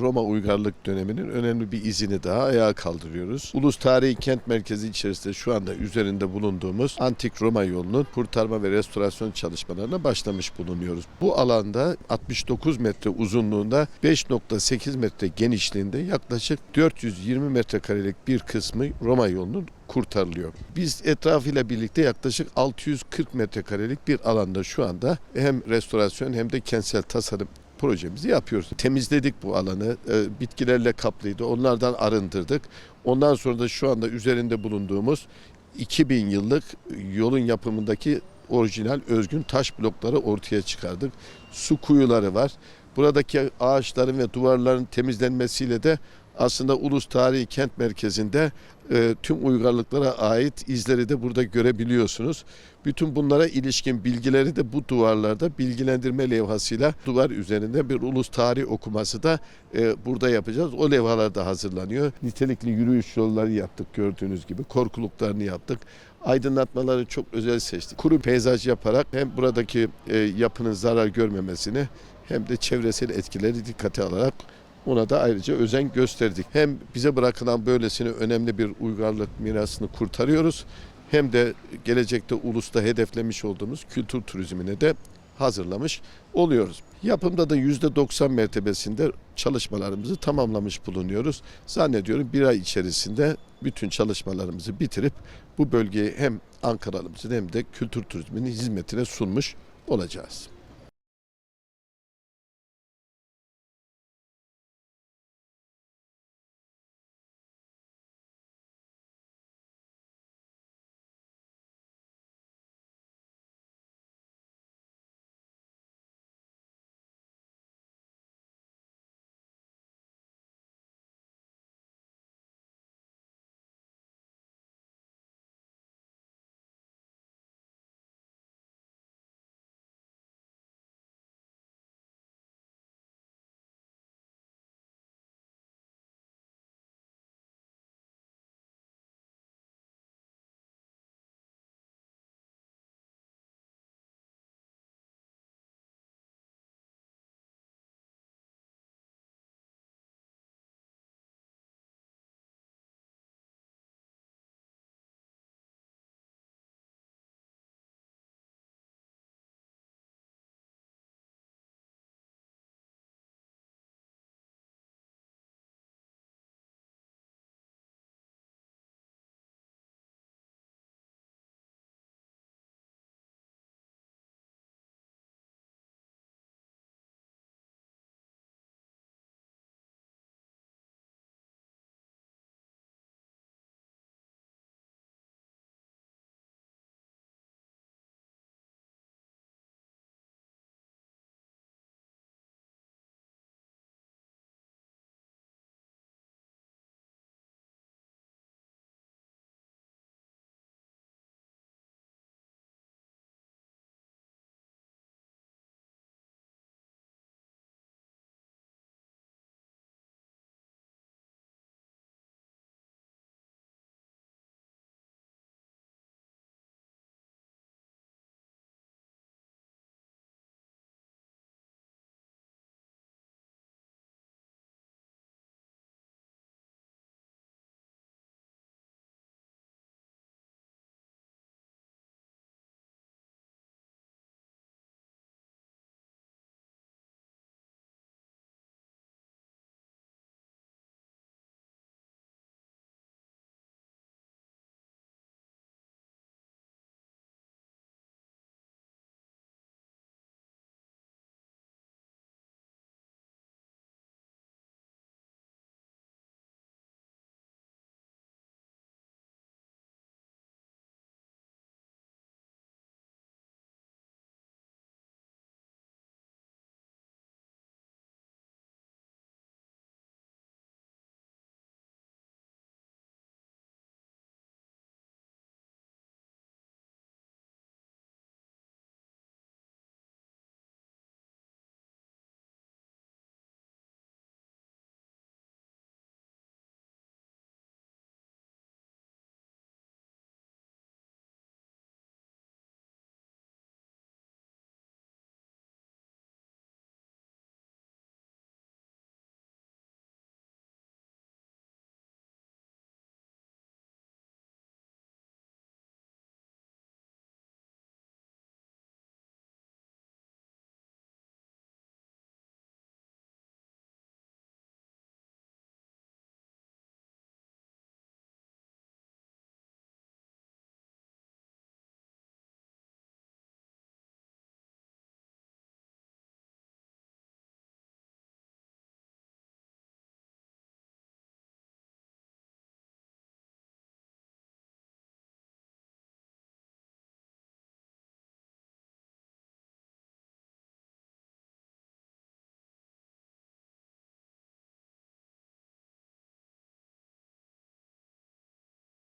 Roma uygarlık döneminin önemli bir izini daha ayağa kaldırıyoruz. Ulus Tarihi Kent Merkezi içerisinde şu anda üzerinde bulunduğumuz Antik Roma yolunun kurtarma ve restorasyon çalışmalarına başlamış bulunuyoruz. Bu alanda 69 metre uzunluğunda 5.8 metre genişliğinde yaklaşık 420 metrekarelik bir kısmı Roma yolunun kurtarılıyor. Biz etrafıyla birlikte yaklaşık 640 metrekarelik bir alanda şu anda hem restorasyon hem de kentsel tasarım projemizi yapıyoruz. Temizledik bu alanı. e, Bitkilerle kaplıydı. Onlardan arındırdık. Ondan sonra da şu anda üzerinde bulunduğumuz 2000 yıllık yolun yapımındaki orijinal özgün taş blokları ortaya çıkardık. Su kuyuları var. Buradaki ağaçların ve duvarların temizlenmesiyle de aslında Ulus Tarihi Kent Merkezi'nde e, tüm uygarlıklara ait izleri de burada görebiliyorsunuz. Bütün bunlara ilişkin bilgileri de bu duvarlarda bilgilendirme levhasıyla duvar üzerinde bir ulus tarih okuması da e, burada yapacağız. O levhalar da hazırlanıyor. Nitelikli yürüyüş yolları yaptık gördüğünüz gibi. Korkuluklarını yaptık. Aydınlatmaları çok özel seçtik. Kuru peyzaj yaparak hem buradaki e, yapının zarar görmemesini hem de çevresel etkileri dikkate alarak ona da ayrıca özen gösterdik. Hem bize bırakılan böylesine önemli bir uygarlık mirasını kurtarıyoruz hem de gelecekte ulusta hedeflemiş olduğumuz kültür turizmine de hazırlamış oluyoruz. Yapımda da %90 mertebesinde çalışmalarımızı tamamlamış bulunuyoruz. Zannediyorum bir ay içerisinde bütün çalışmalarımızı bitirip bu bölgeyi hem Ankara'lımızın hem de kültür turizminin hizmetine sunmuş olacağız.